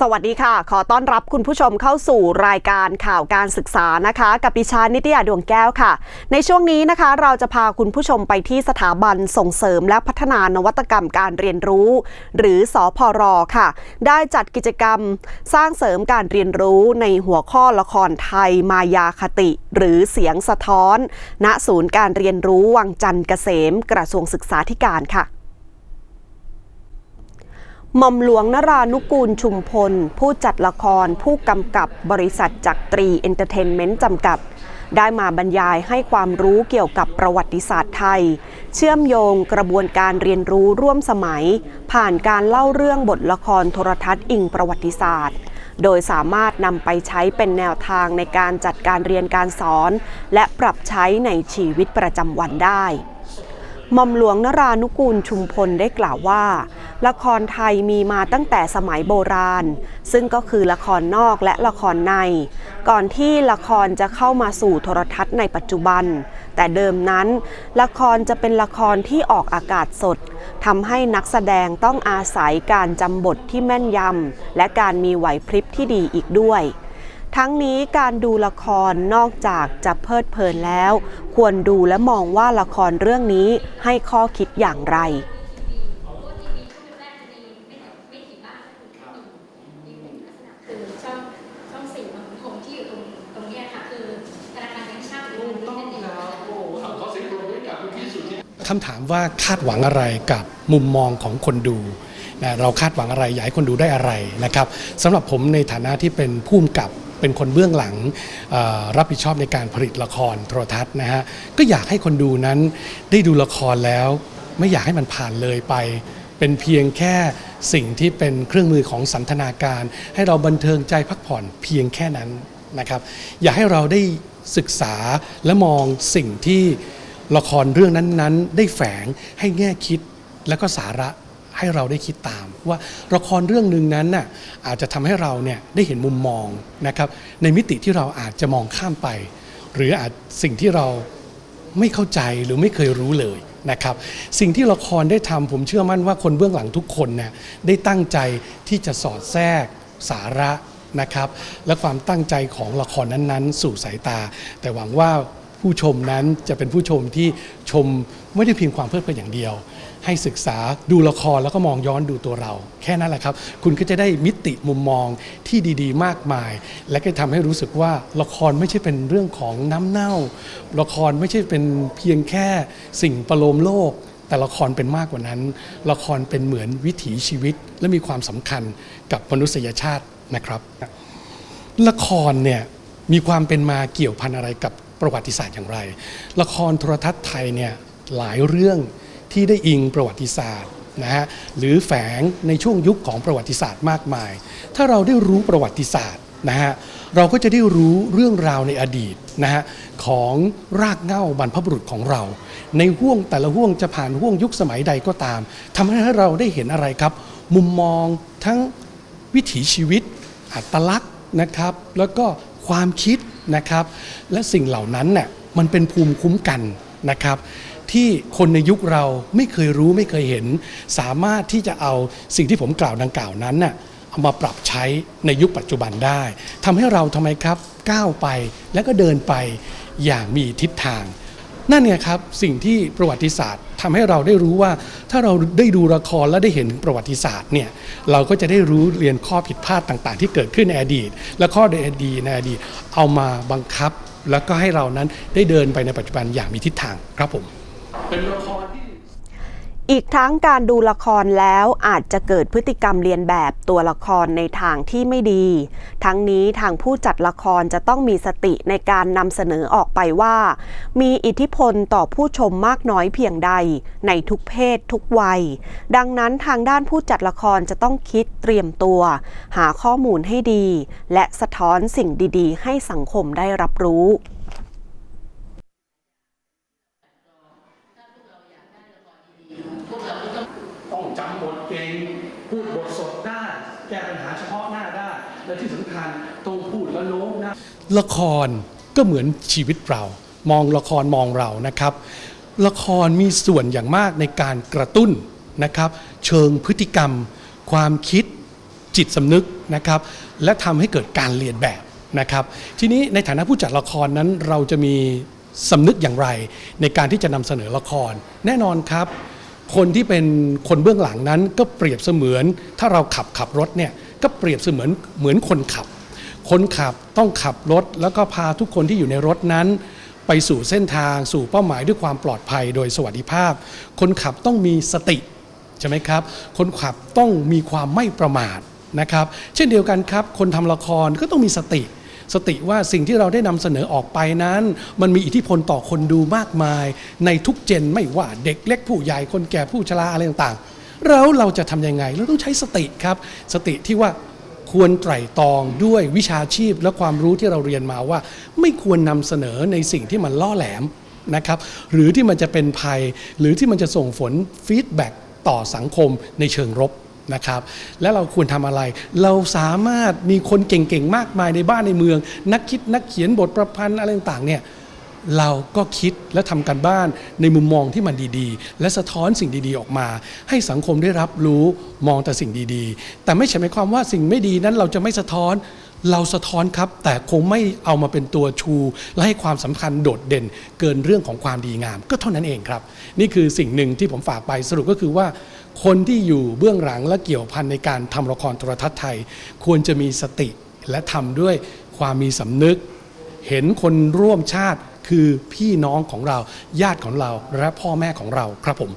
สวัสดีค่ะ ขอต้อนรับคุณผู้ชมเข้าสู่รายการข่าวการศึกษานะคะ กับดิฉันนิตยาดวงแก้วค่ะ ในช่วงนี้นะคะ เราจะพาคุณผู้ชมไปที่สถาบันส่งเสริมและพัฒนานวัตกรรมการเรียนรู้ หรือสอพรค่ะ ได้จัดกิจกรรมสร้างเสริมการเรียนรู้ในหัวข้อละครไทยมายาคติ หรือเสียงสะท้อน ณศูนย์การเรียนรู้วังจันทร์เกษม กระทรวงศึกษาธิการค่ะ หม่อมหลวงนรานุกูลชุมพล ผู้จัดละครผู้กำกับบริษัทจักตรีเอนเตอร์เทนเมนต์จำกัด ได้มาบรรยายให้ความรู้เกี่ยวกับประวัติศาสตร์ไทย เชื่อมโยงกระบวนการเรียนรู้ร่วมสมัย ผ่านการเล่าเรื่องบทละครโทรทัศน์อิงประวัติศาสตร์ โดยสามารถนำไปใช้เป็นแนวทางในการจัดการเรียนการสอน และปรับใช้ในชีวิตประจำวันได้หม่อมหลวงนรานุกูลชุมพลได้กล่าวว่า ละครไทยมีมาตั้งแต่สมัยโบราณ ซึ่งก็คือละครนอกและละครใน ก่อนที่ละครจะเข้ามาสู่โทรทัศน์ในปัจจุบัน แต่เดิมนั้น ละครจะเป็นละครที่ออกอากาศสดทำให้นักแสดงต้องอาศัยการจำบทที่แม่นยำและการมีไหวพริบที่ดีอีกด้วยทั้งนี้การดูละครนอกจากจะเพลิดเพลินแล้ว ควรดูและมองว่าละครเรื่องนี้ให้ข้อคิดอย่างไร คือช่องช่องสี่มันคงที่อยู่ตรงตรงเนี้ยค่ะ คือธนาคารแบงก์ชาติหรืออะไรนั่นเอง คำถามว่าคาดหวังอะไรกับมุมมองของคนดูนะเราคาดหวังอะไรอยากให้คนดูได้อะไรนะครับสำหรับผมในฐานะที่เป็นผู้กำกับเป็นคนเบื้องหลังรับผิดชอบในการผลิตละครโทรทัศน์นะฮะก็อยากให้คนดูนั้นได้ดูละครแล้ว ไม่อยากให้มันผ่านเลยไป เป็นเพียงแค่สิ่งที่เป็นเครื่องมือของสันทนาการ ให้เราบันเทิงใจพักผ่อนเพียงแค่นั้นนะครับ อยากให้เราได้ศึกษาและมองสิ่งที่ ละครเรื่องนั้นๆ ได้แฝงให้แง่คิดและก็สาระให้เราได้คิดตาม ว่าละครเรื่องหนึ่งนั้นน่ะอาจจะทำให้เราเนี่ยได้เห็นมุมมองนะครับในมิติที่เราอาจจะมองข้ามไป หรืออาจสิ่งที่เราไม่เข้าใจหรือไม่เคยรู้เลยนะครับสิ่งที่ละครได้ทำผมเชื่อมั่นว่าคนเบื้องหลังทุกคนเนี่ยได้ตั้งใจที่จะสอดแทรกสาระนะครับและความตั้งใจของละครนั้นๆ สู่สายตา แต่หวังว่า ผู้ชมนั้นจะเป็นผู้ชมที่ชมไม่ได้เพียงความเพลิดเพลินอย่างเดียว ให้ศึกษาดูละครแล้วก็มองย้อนดูตัวเรา แค่นั้นแหละครับ คุณก็จะได้มิติมุมมองที่ดีๆ มากมาย และก็ทำให้รู้สึกว่าละครไม่ใช่เป็นเรื่องของน้ำเน่า ละครไม่ใช่เป็นเพียงแค่สิ่งประโลมโลกแต่ละครเป็นมากกว่านั้น ละครเป็นเหมือนวิถีชีวิต และมีความสำคัญกับมนุษยชาตินะครับ ละครเนี่ยมีความเป็นมาเกี่ยวพันอะไรกับ ประวัติศาสตร์อย่างไร ละครโทรทัศน์ไทยเนี่ยหลายเรื่องที่ได้อิงประวัติศาสตร์นะฮะหรือแฝงในช่วงยุคของประวัติศาสตร์มากมาย ถ้าเราได้รู้ประวัติศาสตร์นะฮะเราก็จะได้รู้เรื่องราวในอดีตนะฮะของรากเหง้าบรรพบุรุษของเรา ในห่วงแต่ละห่วงจะผ่านห่วงยุคสมัยใดก็ตามทำให้เราได้เห็นอะไรครับ มุมมองทั้งวิถีชีวิต อัตลักษณ์นะครับ แล้วก็ความคิด นะครับ และสิ่งเหล่านั้นน่ะมันเป็นภูมิคุ้มกันนะครับ ที่คนในยุคเราไม่เคยรู้ไม่เคยเห็น สามารถที่จะเอาสิ่งที่ผมกล่าวดังกล่าวนั้นน่ะเอามาปรับใช้ในยุคปัจจุบันได้ ทำให้เราทำไมครับก้าวไปแล้วก็เดินไปอย่างมีทิศทาง นั่นไงครับสิ่งที่ประวัติศาสตร์ทำให้เราได้รู้ว่า ถ้าเราได้ดูละครและได้เห็นประวัติศาสตร์เนี่ยเราก็จะได้รู้เรียนข้อผิดพลาดต่างๆ ที่เกิดขึ้นในอดีต และข้อในอดีตในอดีตเอามาบังคับ แล้วก็ให้เรานั้นได้เดินไปในปัจจุบันอย่างมีทิศทางครับผม เป็นละครที่ อีกทั้งการดูละครแล้วอาจจะเกิดพฤติกรรมเรียนแบบตัวละครในทางที่ไม่ดี ทั้งนี้ทางผู้จัดละครจะต้องมีสติในการนำเสนอออกไปว่า มีอิทธิพลต่อผู้ชมมากน้อยเพียงใด ในทุกเพศทุกวัย ดังนั้นทางด้านผู้จัดละครจะต้องคิดเตรียมตัว หาข้อมูลให้ดี และสะท้อนสิ่งดีๆ ให้สังคมได้รับรู้ ต้องจำบทเก่ง พูดบทสดได้ แก้ปัญหาเฉพาะหน้าได้ และที่ สำคัญต้องพูดแล้วโน้มนะละครก็เหมือนชีวิตเรา มองละครมองเรานะครับ ละครมีส่วนอย่างมากในการกระตุ้นนะครับ เชิงพฤติกรรม ความคิดจิตสำนึกนะครับ และทำให้เกิดการเรียนแบบนะครับ ทีนี้ในฐานะผู้จัดละครนั้นเราจะมีสำนึกอย่างไร ในการที่จะนำเสนอละคร แน่นอนครับ คนที่เป็นคนเบื้องหลังนั้นก็เปรียบเสมือน ถ้าเราขับขับรถเนี่ย ก็เปรียบเสมือนเหมือนคนขับ คนขับต้องขับรถ แล้วก็พาทุกคนที่อยู่ในรถนั้น ไปสู่เส้นทางสู่เป้าหมายด้วยความปลอดภัยโดยสวัสดิภาพ คนขับต้องมีสติใช่ไหมครับ คนขับต้องมีความไม่ประมาทนะครับ เช่นเดียวกันครับ คนทำละครก็ต้องมีสติ สติว่าสิ่งที่เราได้นำเสนอออกไปนั้น มันมีอิทธิพลต่อคนดูมากมาย ในทุกเจนไม่ว่าเด็กเล็กผู้ใหญ่คนแก่ผู้ชราอะไรต่างๆ แล้วเราจะทำยังไง เราต้องใช้สติครับ สติที่ว่าควรไตร่ตรองด้วยวิชาชีพและความรู้ที่เราเรียนมาว่า ไม่ควรนำเสนอในสิ่งที่มันล่อแหลมนะครับ หรือที่มันจะเป็นภัย หรือที่มันจะส่งผลฟีดแบ็กต่อสังคมในเชิงรบนะครับ และเราควรทำอะไร เราสามารถมีคนเก่งๆ มากมายในบ้านในเมือง นักคิดนักเขียนบทประพันธ์อะไรต่างๆเนี่ย เราก็คิดและทำการบ้านในมุมมองที่มันดีๆ และสะท้อนสิ่งดีๆออกมา ให้สังคมได้รับรู้มองแต่สิ่งดีๆ แต่ไม่ใช่หมายความว่าสิ่งไม่ดีนั้นเราจะไม่สะท้อนเราสะท้อนครับ แต่คงไม่เอามาเป็นตัวชู และให้ความสำคัญโดดเด่น เกินเรื่องของความดีงาม ก็เท่านั้นเองครับ นี่คือสิ่งหนึ่งที่ผมฝากไปสรุปก็คือว่า คนที่อยู่เบื้องหลังและเกี่ยวพันในการทำละครโทรทัศน์ไทย ควรจะมีสติและทำด้วยความมีสำนึก เห็นคนร่วมชาติ คือพี่น้องของเราญาติของเราและพ่อแม่ของเราครับผม